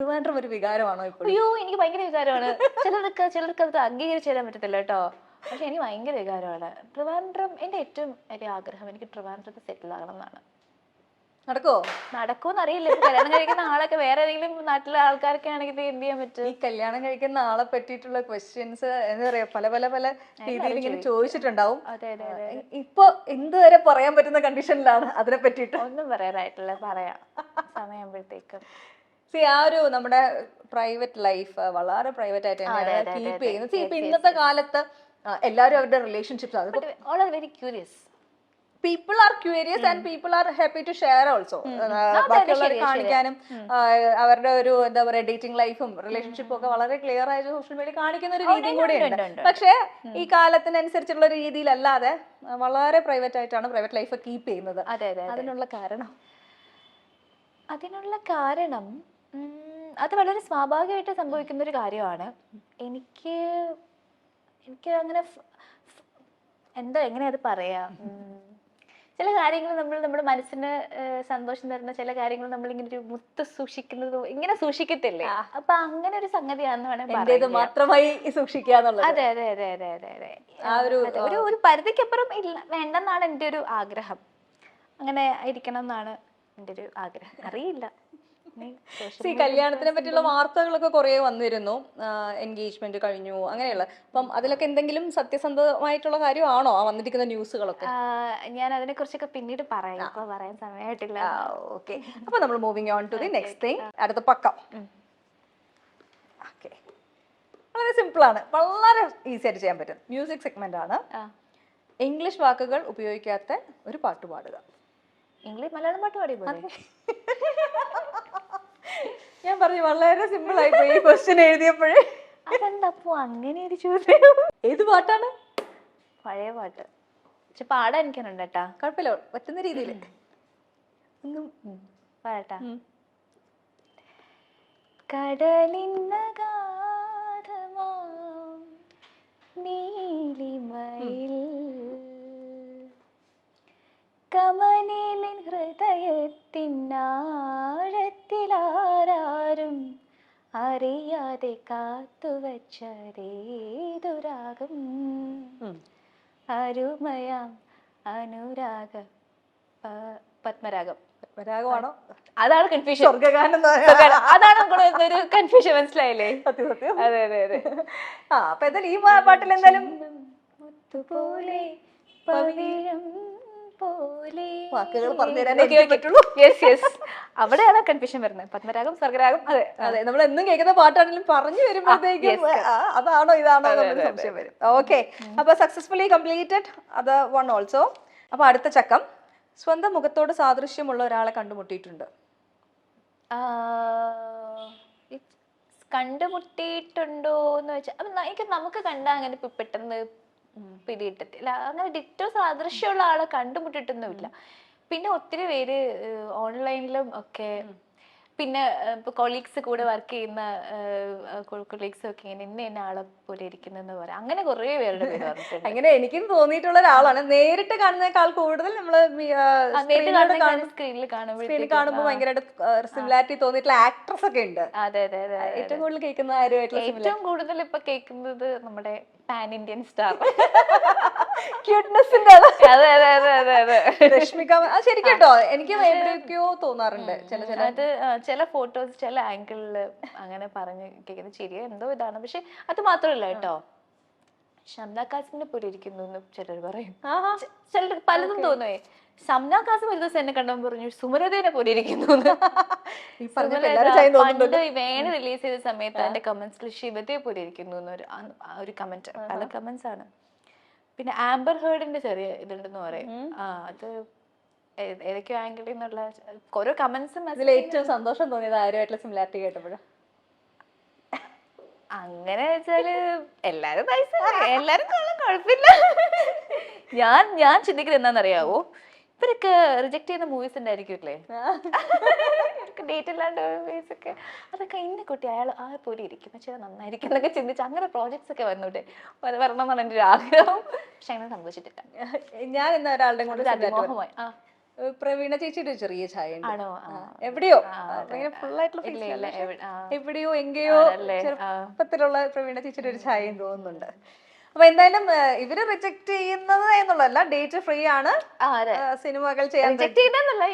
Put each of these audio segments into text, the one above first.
ട്രിവാൻഡ്രം ഒരു വികാരമാണോ ഇപ്പോൾ അയ്യോ എനിക്ക് ഭയങ്കര വികാരമാണ്. ചിലർക്ക് ചിലർക്ക് അത് അംഗീകരിച്ചു തരാൻ പറ്റത്തില്ല കേട്ടോ. പക്ഷെ എനിക്ക് ഭയങ്കര വികാരമാണ്. ട്രിവാൻഡ്രം എന്റെ ഏറ്റവും വലിയ ആഗ്രഹം എനിക്ക് ട്രിവാൻഡ്രത്ത് സെറ്റിൽ ആകണം എന്നാണ്. നടക്കോ നടക്കുമെന്ന് അറിയില്ല. കല്യാണം കഴിക്കുന്ന ആളൊക്കെ വേറെ ഏതെങ്കിലും നാട്ടിലെ ആൾക്കാരൊക്കെ ആണെങ്കിൽ എന്ത് ചെയ്യാൻ പറ്റും? ഈ കല്യാണം കഴിക്കുന്ന ആളെ പറ്റിയിട്ടുള്ള ക്വസ്റ്റ്യൻസ് എന്താ പറയാ പല പല പല രീതിയിൽ ഇങ്ങനെ ചോദിച്ചിട്ടുണ്ടാവും. അതെ അതെ വരെ ഇപ്പൊ പറയാൻ പറ്റുന്ന കണ്ടീഷനിലാണ് അതിനെ പറ്റിയിട്ട്? ഒന്നും പറയാനായിട്ടില്ല. പറയാം. സമയമാകുമ്പോഴത്തേക്കും. സി ആ ഒരു നമ്മുടെ പ്രൈവറ്റ് ലൈഫ് വളരെ പ്രൈവറ്റ് ആയിട്ട് തന്നെയാണ് കീപ്പ്. ചെയ്യുന്നത്. സി ഇപ്പൊ ഇന്നത്തെ കാലത്ത് എല്ലാവരും അവരുടെ relationships all are very curious people are curious and people are happy to share also ബാക്കിയുള്ളവരെ കാണിക്കാനും അവരുടെ ഒരു എന്താ പറയുക ഡേറ്റിംഗ് ലൈഫും റിലേഷൻഷിപ്പും ഒക്കെ വളരെ ക്ലിയർ ആയിട്ട് സോഷ്യൽ മീഡിയ കാണിക്കുന്ന ഒരു രീതിയും കൂടെ ഉണ്ട്. പക്ഷേ ഈ കാലത്തിനനുസരിച്ചുള്ള രീതിയിലല്ലാതെ വളരെ പ്രൈവറ്റ് ആയിട്ടാണ് പ്രൈവറ്റ് ലൈഫ് കീപ്പ് ചെയ്യുന്നത്. അതെ അതെ അതെ. അതിനുള്ള കാരണം? അതിനുള്ള കാരണം ഉം, അത് വളരെ സ്വാഭാവികമായിട്ട് സംഭവിക്കുന്ന ഒരു കാര്യമാണ്. എനിക്ക് എനിക്ക് അങ്ങനെ ഫ്- ഫ്- എന്താ എങ്ങനെയാ അത് പറയാ? ഉം, ചില കാര്യങ്ങൾ നമ്മൾ നമ്മുടെ മനസ്സിന് ഏഹ്, സന്തോഷം തരുന്ന ചില കാര്യങ്ങൾ നമ്മൾ ഇങ്ങനെ ഒരു മുത്ത് സൂക്ഷിക്കുന്നത് ഇങ്ങനെ സൂക്ഷിക്കത്തില്ലേ? അപ്പൊ അങ്ങനെ ഒരു സംഗതിയാന്ന് എന്റേത് പറയാം. മാത്രമായി സൂക്ഷിക്കുക എന്നുള്ളത്. അതെ അതെ അതെ അതെ അതെ അതെ. ആ ഒരു, അതെ, ഒരു ഒരു പരിധിക്കപ്പുറം ഇല്ല വേണ്ടെന്നാണ് എന്റെ ഒരു ആഗ്രഹം. അങ്ങനെ ഇരിക്കണം എന്നാണ് എന്റെ ഒരു ആഗ്രഹം. അറിയില്ല. സി കല്യാണത്തിനെ പറ്റിയുള്ള വാർത്തകളൊക്കെ കുറെ വന്നിരുന്നു. എൻഗേജ്മെന്റ് കഴിഞ്ഞു അങ്ങനെയുള്ള. അപ്പം അതിലൊക്കെ എന്തെങ്കിലും സത്യസന്ധമായിട്ടുള്ള കാര്യമാണോ? ആ വന്നിരിക്കുന്ന ന്യൂസുകളൊക്കെ ഞാൻ അതിനെ കുറിച്ചൊക്കെ പിന്നീട് പറയാം. ഇപ്പൊ പറയാൻ സമയമായിട്ടില്ല. ഓക്കെ അപ്പൊ നമ്മൾ moving on to the next thing അടുത്ത പക്കം. ഓക്കെ വളരെ സിമ്പിൾ ആണ്. വളരെ ഈസി ആയിട്ട് ചെയ്യാൻ പറ്റും. മ്യൂസിക് സെഗ്മെന്റ് ആണ്. ഇംഗ്ലീഷ് വാക്കുകൾ ഉപയോഗിക്കാത്ത ഒരു പാട്ട് പാടുക. ഇംഗ്ലീഷ് മലയാളം പാട്ട് പാടി ഞാൻ പറഞ്ഞു വളരെ സിമ്പിൾ ആയി പോയി ഈ ക്വസ്റ്റ്യൻ എഴുതിയപ്പോഴേ. അതെന്താ അപ്പൊ അങ്ങനെ ഒരു ചോദ്യം. ഏത് പാട്ടാണ്? പഴയ പാട്ട്. പക്ഷെ പാടാൻ എനിക്കാനുണ്ട് കേട്ടാ. കുഴപ്പമില്ല പറ്റുന്ന രീതിയിൽ ഒന്നും പാടട്ടാ. കടലിന്നഗാധമാം നീലിമയിൽ കമനിലിൻ ഹൃദയത്തിനാഴത്തിലാരും അറിയാതെ കാത്തുവച്ചതേതുരാഗം. അരുമയാം അനുരാഗ. പത്മരാഗം. പരാഗമാണോ അതാണ് കൺഫ്യൂഷൻ സ്വർഗഗാനം അതാണ് നമുക്ക് ഒരു കൺഫ്യൂഷൻ മനസ്സിലായില്ലേ? അതെ അതെ അതെ. ആ അപ്പൊ എന്തായാലും ഈ പാട്ടിൽ എന്തായാലും മുത്തുപോലെ പവിഴം പോലെ. വാക്കുകൾ പറഞ്ഞു യെസ് യെസ് അവിടെയാണ് കൺഫ്യൂഷൻ വരുന്നത്. പത്മരാഗം സ്വർഗരാഗം. അതെ അതെ നമ്മൾ എന്നും കേൾക്കുന്ന പാട്ടാണെങ്കിലും പറഞ്ഞു വരുമ്പോഴത്തേക്കും ആ, അതാണോ ഇതാണോ സംശയം വരും. ഓക്കെ അപ്പൊ സക്സസ്ഫുള്ളി കംപ്ലീറ്റഡ് അത് വൺ ഓൾസോ അപ്പൊ അടുത്ത ചക്കം. സ്വന്തം മുഖത്തോട് സാദൃശ്യമുള്ള ഒരാളെ കണ്ടുമുട്ടിയിട്ടുണ്ട്. കണ്ടുമുട്ടിയിട്ടുണ്ടോ എന്ന് വെച്ചാൽ എനിക്ക് നമുക്ക് കണ്ടാ അങ്ങനെ പെട്ടെന്ന് പിടിയിട്ടത്തില്ല അങ്ങനെ ഡിറ്റോ സാദൃശ്യമുള്ള ആളെ കണ്ടുമുട്ടിട്ടൊന്നുമില്ല. പിന്നെ ഒത്തിരി പേര് ഓൺലൈനിലും ഒക്കെ പിന്നെ ഏഹ്, ഇപ്പൊ കൊളീഗ്സ് കൂടെ വർക്ക് ചെയ്യുന്ന കൊളീഗ്സ് ഒക്കെ ഇങ്ങനെ എന്നെ ഇന്ന ആളെ പോലെ ഇരിക്കുന്നെന്ന് പറയാം. അങ്ങനെ കുറേ പേരുടെ പേര് പറഞ്ഞിട്ടുണ്ട് അങ്ങനെ എനിക്കും തോന്നിയിട്ടുള്ള ഒരാളാണ്. നേരിട്ട് കാണുന്നേക്കാൾ കൂടുതൽ നേരിട്ട് സ്ക്രീനിൽ കാണുമ്പോൾ ഭയങ്കരമായിട്ട് സിമിലാരിറ്റി തോന്നിയിട്ടുള്ള ആക്ട്രസ് ഒക്കെ ഉണ്ട്. അതെ അതെ അതെ അതെ. ഏറ്റവും കൂടുതൽ കേൾക്കുന്ന ആരുമായിട്ടുള്ള ഏറ്റവും കൂടുതൽ ഇപ്പൊ കേൾക്കുന്നത് നമ്മുടെ പാൻ ഇന്ത്യൻ സ്റ്റാർ ക്യൂട്ട്നെസിന്റെ അതെ. അതെ അതെ അതെ അതെ രശ്മിക ആ ശരിക്കും കേട്ടോ എനിക്ക് എവിടെയൊക്കെയോ തോന്നാറുണ്ട് ചില ചില അത് ആ, ചില ഫോട്ടോസ് ചില ആംഗിളിൽ അങ്ങനെ പറഞ്ഞു കേൾക്കുന്നത് ശരിയാ എന്തോ ഇതാണ്. പക്ഷെ അത് മാത്രമല്ല കേട്ടോ ഷംന കാസിന്റെ പോലെ ഇരിക്കുന്നു എന്ന് ചിലർ പറയും. ചിലർ പലതും തോന്നുവേ. സംന കാസം ഒരു ദിവസം എന്നെ കണ്ടപ്പോൾ പറഞ്ഞു സുമരതേനെ പോലെ ഇരിക്കുന്നു പണ്ട് വേണ റിലീസ് ചെയ്ത സമയത്ത് അതിന്റെ കമന്റ്സിൽ ശിവതയെ പോലെ ഇരിക്കുന്നു ഒരു കമന്റ് പല കമന്റ്സ് ആണ്. പിന്നെ ആംബർ ഹേർഡിന്റെ ചെറിയ ഇതുണ്ടെന്ന് പറയും. ആ അത് ഏതൊക്കെയോ ആംഗിളിൽ നിന്നുള്ള ഓരോ കമന്റ്സും അതിൽ ഏറ്റവും സന്തോഷം തോന്നിയത് ആരുമായിട്ടുള്ള സിമിലാരിറ്റി കേട്ടപ്പോഴും? അങ്ങനെ വെച്ചാൽ എല്ലാരും. എല്ലാരും കൊള്ളാം കുഴപ്പമില്ല. ഞാൻ ഞാൻ ചിന്തിക്കുന്നത് എന്താണെന്നറിയാവോ? ഇവരൊക്കെ റിജക്ട് ചെയ്യുന്ന മൂവീസ് ഉണ്ടായിരിക്കുമല്ലേ ഡേറ്റ് ഇല്ലാണ്ട് ഫേസ് ഒക്കെ. അതൊക്കെ ഇന്ന കുട്ടി അയാൾ ആ പോലെ ഇരിക്കും. പക്ഷേ നന്നായിരിക്കും എന്നൊക്കെ ചിന്തിച്ച് അങ്ങനെ പ്രോജക്ട്സ് ഒക്കെ വന്നൂടെ. വര- വരണം എന്നാണ് എന്റെ ഒരു ആഗ്രഹം. പക്ഷെ അങ്ങനെ സംഭവിച്ചിട്ടില്ല. ഞാൻ ഇന്ന് ഒരാളുടെ കൂടെ ആ. പ്രവീണ ചേച്ചിയുടെ ചെറിയ ചായ ആണോ. എവിടെയോ. എവിടെയോ എങ്കയോ ചെറുപ്പത്തിലുള്ള പ്രവീണ ചേച്ചിയുടെ ഒരു ചായയും തോന്നുന്നുണ്ട്. അപ്പൊ എന്തായാലും ഇവർ റിജക്ട് ചെയ്യുന്നത് എന്നുള്ളതല്ല ഡേറ്റ് ഫ്രീ ആണ്. സിനിമകൾ ചെയ്യാൻ റിജക്ട് ചെയ്യുന്നതല്ല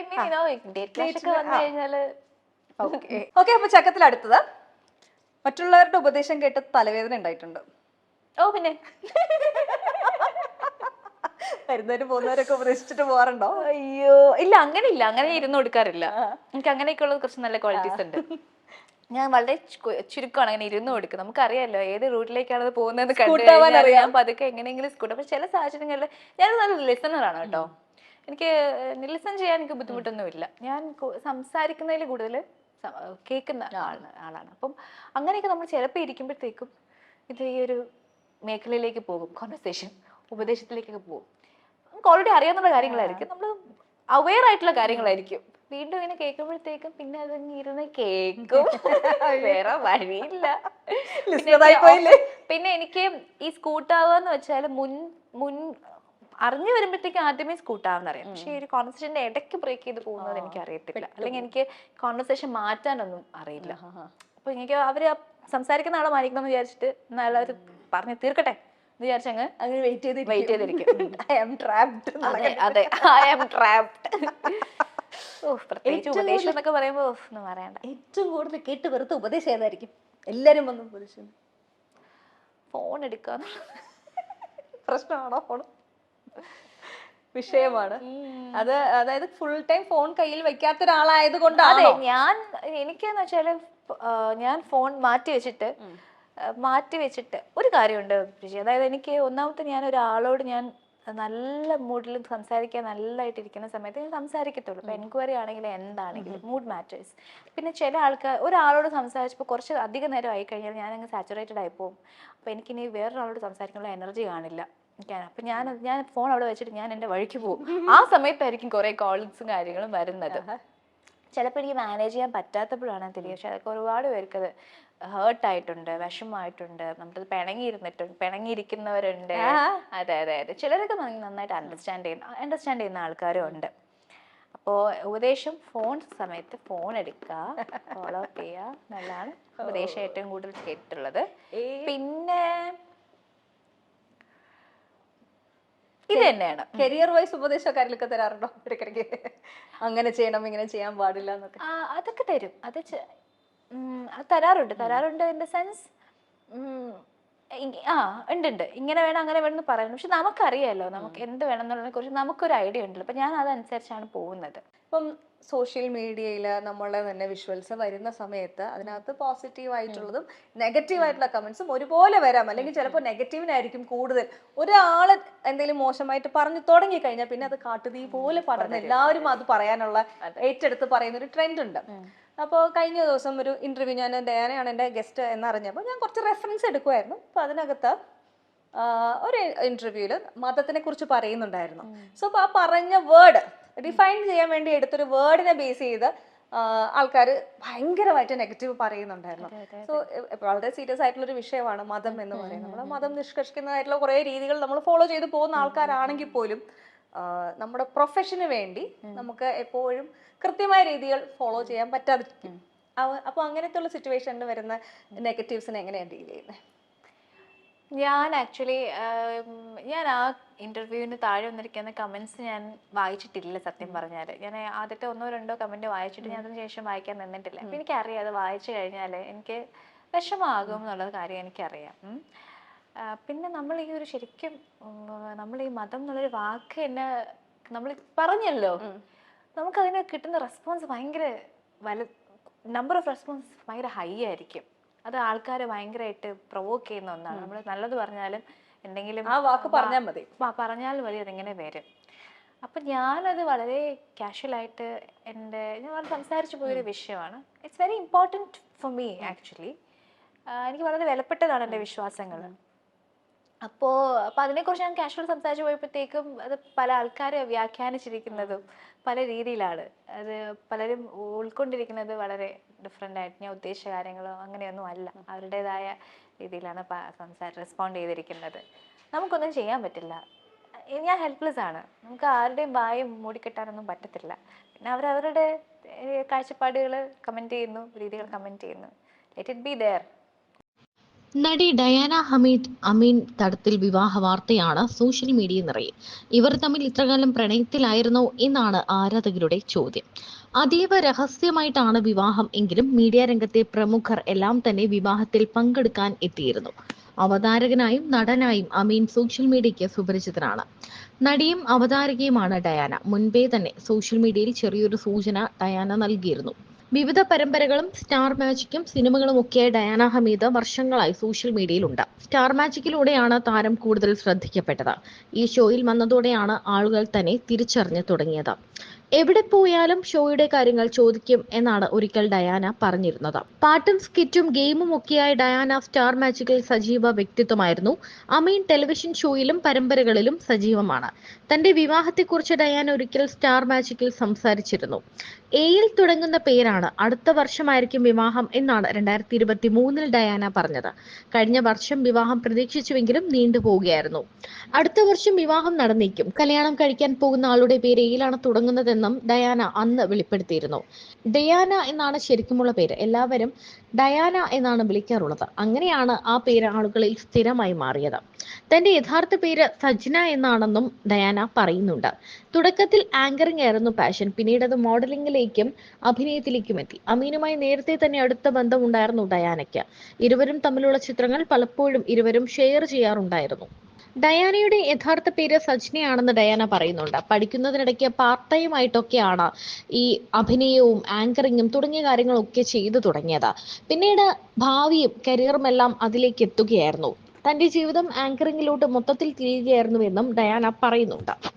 ഡേറ്റ് വന്നു ഓക്കെ. അപ്പൊ ചക്കത്തിൽ അടുത്തത്. മറ്റുള്ളവരുടെ ഉപദേശം കേട്ട് തലവേദന ഉണ്ടായിട്ടുണ്ട്. ഓ പിന്നെ. വരുന്നവരും പോകുന്നവരൊക്കെ ഉപദേശിച്ചിട്ട് പോകാറുണ്ടോ അയ്യോ ഇല്ല അങ്ങനെ ഇല്ല അങ്ങനെ ഇരുന്ന് കൊടുക്കാറില്ല. എനിക്ക് അങ്ങനെയൊക്കെ ഉള്ളത് കുറച്ച് നല്ല ക്വാളിറ്റീസ് ഉണ്ട്. ഞാൻ വളരെ ചുരുക്കമാണ് അങ്ങനെ ഇരുന്ന് കൊടുക്കുക നമുക്കറിയാലോ ഏത് റൂട്ടിലേക്കാണ് പോകുന്നത് കണ്ടു Scoot ആവാൻ പതുക്കെ എങ്ങനെയെങ്കിലും സ്കൂട്ട് അപ്പൊ ചില സാഹചര്യങ്ങളിൽ ഞാൻ നല്ല ലിസണറാണ് കേട്ടോ. എനിക്ക് ലിസൺ ചെയ്യാൻ എനിക്ക് ബുദ്ധിമുട്ടൊന്നുമില്ല. ഞാൻ സംസാരിക്കുന്നതിൽ കൂടുതൽ കേൾക്കുന്ന ആളാണ് ആളാണ്. അപ്പം അങ്ങനെയൊക്കെ നമ്മൾ ചിലപ്പോൾ ഇരിക്കുമ്പോഴത്തേക്കും ഇത് ഈ ഒരു മേഖലയിലേക്ക് പോകും. കോൺവെർസേഷൻ ഉപദേശത്തിലേക്കൊക്കെ പോകും. നമുക്ക് ഓൾറെഡി അറിയാവുന്ന കാര്യങ്ങളായിരിക്കും. നമ്മൾ അവെയർ ആയിട്ടുള്ള കാര്യങ്ങളായിരിക്കും. വീണ്ടും ഇങ്ങനെ കേൾക്കുമ്പോഴത്തേക്കും പിന്നെ അത് ഇരുന്ന് കേക്കും വേറെ വഴിയില്ല. പിന്നെ എനിക്ക് ഈ സ്കൂട്ടാവുക വെച്ചാൽ മുൻ മുൻ അറിഞ്ഞു വരുമ്പോഴത്തേക്കും ആദ്യമേ സ്കൂട്ടാവുന്ന അറിയാം. പക്ഷെ ഈ ഒരു കോൺവെർസേഷന്റെ ഇടയ്ക്ക് ബ്രേക്ക് ചെയ്ത് പോകുന്നത് എനിക്ക് അറിയത്തില്ല. അല്ലെങ്കിൽ എനിക്ക് കോൺവെർസേഷൻ മാറ്റാനൊന്നും അറിയില്ല. അപ്പൊ എനിക്ക് അവർ സംസാരിക്കുന്ന ആളെ മാനിക്കണം എന്ന് വിചാരിച്ചിട്ട് എന്നാലും അവർ പറഞ്ഞു തീർക്കട്ടെ എന്ന് വിചാരിച്ചങ്ങ് അങ്ങനെ വെയിറ്റ് ചെയ്ത് വെയിറ്റ് ചെയ്തിരിക്കും ഐ ആം ട്രാപ്ഡ് അതെ അതെ. ഐ ആം ട്രാപ്ഡ് പ്രത്യേകിച്ച് ഉപദേശം എന്നൊക്കെ പറയുമ്പോൾ ഓഫ് ഒന്നും പറയണ്ട. ഏറ്റവും കൂടുതൽ കേട്ട് വെറുത്ത ഉപദേശം ഏതായിരിക്കും? എല്ലാരും വന്നു ഉപദേശം ഫോൺ എടുക്കാന്ന് പ്രശ്നമാണോ ഫോൺ വിഷയമാണ്. അത് അതായത് ഫുൾ ടൈം ഫോൺ കയ്യിൽ വെക്കാത്ത ഒരാളായത് കൊണ്ടാണ് ഞാൻ എനിക്കെന്ന് വെച്ചാൽ ഞാൻ ഫോൺ മാറ്റി വെച്ചിട്ട് മാറ്റി വെച്ചിട്ട് ഒരു കാര്യമുണ്ട് അതായത് എനിക്ക് ഒന്നാമത്തെ ഞാൻ ഒരാളോട് ഞാൻ നല്ല മൂഡിൽ സംസാരിക്കാൻ നല്ലതായിട്ട് ഇരിക്കുന്ന സമയത്ത് ഞാൻ സംസാരിക്കത്തുള്ളൂ. ഇപ്പം എൻക്വയറി ആണെങ്കിലും എന്താണെങ്കിലും മൂഡ് മാറ്റേഴ്സ് പിന്നെ ചില ആൾക്കാർ ഒരാളോട് സംസാരിച്ചപ്പോൾ കുറച്ച് അധികം നേരം ആയി കഴിഞ്ഞാൽ ഞാൻ അങ്ങ് സാച്ചുറേറ്റഡ് ആയി പോകും. അപ്പോൾ എനിക്കിനി വേറൊരാളോട് സംസാരിക്കാനുള്ള എനർജി കാണില്ല. അപ്പം അപ്പൊ ഞാൻ ഞാൻ ഫോൺ അവിടെ വെച്ചിട്ട് ഞാൻ എന്റെ വഴിക്ക് പോകും. ആ സമയത്തായിരിക്കും കുറേ കോൾസും കാര്യങ്ങളും വരുന്നത്. ചിലപ്പോൾ എനിക്ക് മാനേജ് ചെയ്യാൻ പറ്റാത്തപ്പോഴാണ് തിരികെ പക്ഷെ അതൊക്കെ ഒരുപാട് പേർക്ക് അത് ഹേർട്ടായിട്ടുണ്ട് വിഷമമായിട്ടുണ്ട്. നമ്മളത് പിണങ്ങിയിരുന്നിട്ടുണ്ട് പിണങ്ങിയിരിക്കുന്നവരുണ്ട്. അതെ അതെ അതെ. ചിലരൊക്കെ നന്ന- നന്നായിട്ട് അണ്ടർസ്റ്റാൻഡ് ചെയ്യുന്ന അണ്ടർസ്റ്റാൻഡ് ചെയ്യുന്ന ആൾക്കാരും ഉണ്ട്. അപ്പോൾ ഉപദേശം ഫോൺ സമയത്ത് ഫോൺ എടുക്കുക ഫോളോ അപ്പ് ചെയ്യുക. നല്ലതാണ് ഉപദേശം ഏറ്റവും കൂടുതൽ കേട്ടിട്ടുള്ളത്. പിന്നെ ഇത് തന്നെയാണ്. കരിയർ വൈസ് ഉപദേശക്കാരിലൊക്കെ തരാറുണ്ടോ? ഇടയ്ക്കിടയ്ക്ക് അങ്ങനെ ചെയ്യണം ഇങ്ങനെ ചെയ്യാൻ പാടില്ല എന്നൊക്കെ അതൊക്കെ തരും. അത് തരാറുണ്ട്. തരാറുണ്ട് ഇൻ ദ സെൻസ് ആ ഉണ്ട് ഉണ്ട് ഇങ്ങനെ വേണം അങ്ങനെ വേണം എന്ന് പറയുന്നു. പക്ഷെ നമുക്കറിയാലോ നമുക്ക് എന്ത് വേണം എന്നുള്ളതിനെ കുറിച്ച് നമുക്കൊരു ഐഡിയ ഉണ്ടല്ലോ. അപ്പൊ ഞാൻ അതനുസരിച്ചാണ് പോകുന്നത്. ഇപ്പം സോഷ്യൽ മീഡിയയിൽ നമ്മളെ തന്നെ വിഷ്വൽസ് വരുന്ന സമയത്ത് അതിനകത്ത് പോസിറ്റീവ് ആയിട്ടുള്ളതും നെഗറ്റീവ് ആയിട്ടുള്ള കമൻസും ഒരുപോലെ വരാം. അല്ലെങ്കിൽ ചിലപ്പോൾ നെഗറ്റീവിനായിരിക്കും കൂടുതൽ. ഒരാൾ എന്തെങ്കിലും മോശമായിട്ട് പറഞ്ഞു തുടങ്ങി കഴിഞ്ഞാൽ പിന്നെ അത് കാട്ടുതീ പോലെ പടർന്ന് എല്ലാവരും അത് പറയാനുള്ള ഏറ്റെടുത്ത് പറയുന്ന ഒരു ട്രെൻഡ് ഉണ്ട് അപ്പോൾ കഴിഞ്ഞ ദിവസം ഒരു ഇന്റർവ്യൂ ഞാൻ ഡയാനയാണ് എന്റെ ഗസ്റ്റ് എന്നറിഞ്ഞപ്പോൾ ഞാൻ കുറച്ച് റെഫറൻസ് എടുക്കുമായിരുന്നു അപ്പോൾ അതിനകത്ത് ഒരു ഇന്റർവ്യൂവിൽ മതത്തിനെ കുറിച്ച് പറയുന്നുണ്ടായിരുന്നു. സോ അപ്പോൾ ആ പറഞ്ഞ വേർഡ് ഡിഫൈൻ ചെയ്യാൻ വേണ്ടി എടുത്തൊരു വേർഡിനെ ബേസ് ചെയ്ത് ആൾക്കാർ ഭയങ്കരമായിട്ട് നെഗറ്റീവ് പറയുന്നുണ്ടായിരുന്നു. സോ വളരെ സീരിയസ് ആയിട്ടുള്ള ഒരു വിഷയമാണ് മതം എന്ന് പറയുന്നത്. നമ്മൾ മതം നിഷ്കർഷിക്കുന്നതായിട്ടുള്ള കുറേ രീതികൾ നമ്മൾ ഫോളോ ചെയ്ത് പോകുന്ന ആൾക്കാരാണെങ്കിൽ പോലും നമ്മുടെ പ്രൊഫഷന് വേണ്ടി നമുക്ക് എപ്പോഴും കൃത്യമായ രീതികൾ ഫോളോ ചെയ്യാൻ പറ്റാതിരിക്കും. അപ്പോൾ അങ്ങനത്തെ ഉള്ള സിറ്റുവേഷനിൽ വരുന്ന നെഗറ്റീവ്സിനെ എങ്ങനെയാണ് ഡീൽ ചെയ്യുന്നത് ഞാൻ ആക്ച്വലി ഞാൻ ആ ഇന്റർവ്യൂവിന് താഴെ വന്നിരിക്കുന്ന കമന്റ്സ് ഞാൻ വായിച്ചിട്ടില്ല സത്യം പറഞ്ഞാൽ ഞാൻ ആദ്യത്തെ ഒന്നോ രണ്ടോ കമന്റ് വായിച്ചിട്ട് ഞാൻ അതിന് ശേഷം വായിക്കാൻ നിന്നിട്ടില്ല. അപ്പൊ എനിക്കറിയാം അത് വായിച്ചു കഴിഞ്ഞാൽ എനിക്ക് വിഷമാകും എന്നുള്ള കാര്യം എനിക്കറിയാം. പിന്നെ നമ്മൾ ഈ ഒരു ശരിക്കും നമ്മൾ ഈ മതം എന്നുള്ളൊരു വാക്ക് എന്നെ നമ്മൾ പറഞ്ഞല്ലോ. നമുക്കതിന് കിട്ടുന്ന റെസ്പോൺസ് ഭയങ്കര വല നമ്പർ ഓഫ് റെസ്പോൺസ് ഭയങ്കര ഹൈ ആയിരിക്കും. അത് ആൾക്കാരെ ഭയങ്കരമായിട്ട് പ്രൊവോക്ക് ചെയ്യുന്ന ഒന്നാണ്. നമ്മൾ നല്ലത് പറഞ്ഞാലും എന്തെങ്കിലും ആ വാക്ക് പറഞ്ഞാൽ മതി. പറഞ്ഞാൽ മതി അതിങ്ങനെ വരും. അപ്പം ഞാനത് വളരെ കാഷ്വലായിട്ട് എന്റെ ഞാൻ വളരെ സംസാരിച്ചു പോയൊരു വിഷയമാണ്. It's very important for me actually എനിക്ക് വളരെ വിലപ്പെട്ടതാണ് എന്റെ വിശ്വാസങ്ങൾ അപ്പോൾ അതിനെ അതിനെക്കുറിച്ച് ഞാൻ കാഷ്വൽ സംസാരിച്ച് പോയപ്പോഴത്തേക്കും അത് പല ആൾക്കാരെ വ്യാഖ്യാനിച്ചിരിക്കുന്നതും പല രീതിയിലാണ്. അത് പലരും ഉൾക്കൊണ്ടിരിക്കുന്നത് വളരെ ഡിഫറെന്റ് ആയിട്ട് ഞാൻ ഉദ്ദേശിച്ച കാര്യങ്ങളോ അങ്ങനെയൊന്നും അല്ല. അവരുടേതായ രീതിയിലാണ് സംസാരം റെസ്പോണ്ട് ചെയ്തിരിക്കുന്നത്. നമുക്കൊന്നും ചെയ്യാൻ പറ്റില്ല. ഞാൻ ഹെൽപ്ലെസ് ആണ്. നമുക്ക് ആരുടെയും വായും മൂടിക്കെട്ടാനൊന്നും പറ്റത്തില്ല. പിന്നെ അവരവരുടെ കാഴ്ചപ്പാടുകൾ കമന്റ് ചെയ്യുന്നു രീതികൾ കമന്റ് ചെയ്യുന്നു. ലെറ്റ് ഇറ്റ് ബി ദെയർ നടി ഡയാന ഹമീദ് അമീൻ തടത്തിൽ വിവാഹ വാർത്തയാണ് സോഷ്യൽ മീഡിയ നിറയെ. ഇവർ തമ്മിൽ ഇത്രകാലം പ്രണയത്തിലായിരുന്നോ എന്നാണ് ആരാധകരുടെ ചോദ്യം. അതീവ രഹസ്യമായിട്ടാണ് വിവാഹം എങ്കിലും മീഡിയ രംഗത്തെ പ്രമുഖർ എല്ലാം തന്നെ വിവാഹത്തിൽ പങ്കെടുക്കാൻ എത്തിയിരുന്നു. അവതാരകനായും നടനായും അമീൻ സോഷ്യൽ മീഡിയയ്ക്ക് സുപരിചിതനാണ്. നടിയും അവതാരകയുമാണ് ഡയാന. മുൻപേ തന്നെ സോഷ്യൽ മീഡിയയിൽ ചെറിയൊരു സൂചന ഡയാന നൽകിയിരുന്നു. വിവിധ പരമ്പരകളും സ്റ്റാർ മാജിക്കും സിനിമകളും ഒക്കെ ഡയാന ഹമീദ് വർഷങ്ങളായി സോഷ്യൽ മീഡിയയിലുണ്ട്. സ്റ്റാർ മാജിക്കിലൂടെയാണ് താരം കൂടുതൽ ശ്രദ്ധിക്കപ്പെട്ടത്. ഈ ഷോയിൽ വന്നതോടെയാണ് ആളുകൾ തന്നെ തിരിച്ചറിഞ്ഞു തുടങ്ങിയത്. എവിടെ പോയാലും ഷോയുടെ കാര്യങ്ങൾ ചോദിക്കും എന്നാണ് ഒരിക്കൽ ഡയാന പറഞ്ഞിരുന്നത്. പാട്ടും സ്കിറ്റും ഗെയിമും ഒക്കെയായ ഡയാന സ്റ്റാർ മാജിക്കിൽ സജീവ വ്യക്തിത്വമായിരുന്നു. അമീൻ ടെലിവിഷൻ ഷോയിലും പരമ്പരകളിലും സജീവമാണ്. തന്റെ വിവാഹത്തെക്കുറിച്ച് ഡയാന ഒരിക്കൽ സ്റ്റാർ മാജിക്കിൽ സംസാരിച്ചിരുന്നു. എയിൽ തുടങ്ങുന്ന പേരാണ് അടുത്ത വർഷമായിരിക്കും വിവാഹം എന്നാണ് രണ്ടായിരത്തി ഇരുപത്തി മൂന്നിൽ ഡയാന പറഞ്ഞത്. കഴിഞ്ഞ വർഷം വിവാഹം പ്രതീക്ഷിച്ചുവെങ്കിലും നീണ്ടുപോവുകയായിരുന്നു അടുത്ത വർഷം വിവാഹം നടന്നേക്കും. കല്യാണം കഴിക്കാൻ പോകുന്ന ആളുടെ പേര് എയിലാണ് തുടങ്ങുന്നതെന്നും ഡയാന അന്ന് വെളിപ്പെടുത്തിയിരുന്നു. ഡയാന എന്നാണ് ശരിക്കുമുള്ള പേര്. എല്ലാവരും ഡയാന എന്നാണ് വിളിക്കാറുള്ളത്. അങ്ങനെയാണ് ആ പേര് ആളുകളിൽ സ്ഥിരമായി മാറിയത്. തന്റെ യഥാർത്ഥ പേര് സജ്ന എന്നാണെന്നും ഡയാന പറയുന്നുണ്ട്. തുടക്കത്തിൽ ആങ്കറിംഗ് ആയിരുന്നു പാഷൻ. പിന്നീട് അത് മോഡലിംഗിലേക്കും അഭിനയത്തിലേക്കും എത്തി അമീനുമായി നേരത്തെ തന്നെ അടുത്ത ബന്ധമുണ്ടായിരുന്നു ഡയാനയ്ക്ക്. ഇരുവരും തമ്മിലുള്ള ചിത്രങ്ങൾ പലപ്പോഴും ഇരുവരും ഷെയർ ചെയ്യാറുണ്ടായിരുന്നു. ഡയാനയുടെ യഥാർത്ഥ പേര് സജ്നയാണെന്ന് ഡയാന പറയുന്നുണ്ട്. പഠിക്കുന്നതിനിടയ്ക്ക് പാർട്ട് ടൈം ആയിട്ടൊക്കെയാണ് ഈ അഭിനയവും ആങ്കറിങ്ങും തുടങ്ങിയ കാര്യങ്ങളൊക്കെ ചെയ്തു തുടങ്ങിയത്. പിന്നീട് ഭാവിയും കരിയറും എല്ലാം അതിലേക്ക് എത്തുകയായിരുന്നു. തന്റെ ജീവിതം ആങ്കറിങ്ങിലോട്ട് മൊത്തത്തിൽ തിരിയുകയായിരുന്നുവെന്നും ഡയാന പറയുന്നുണ്ട്.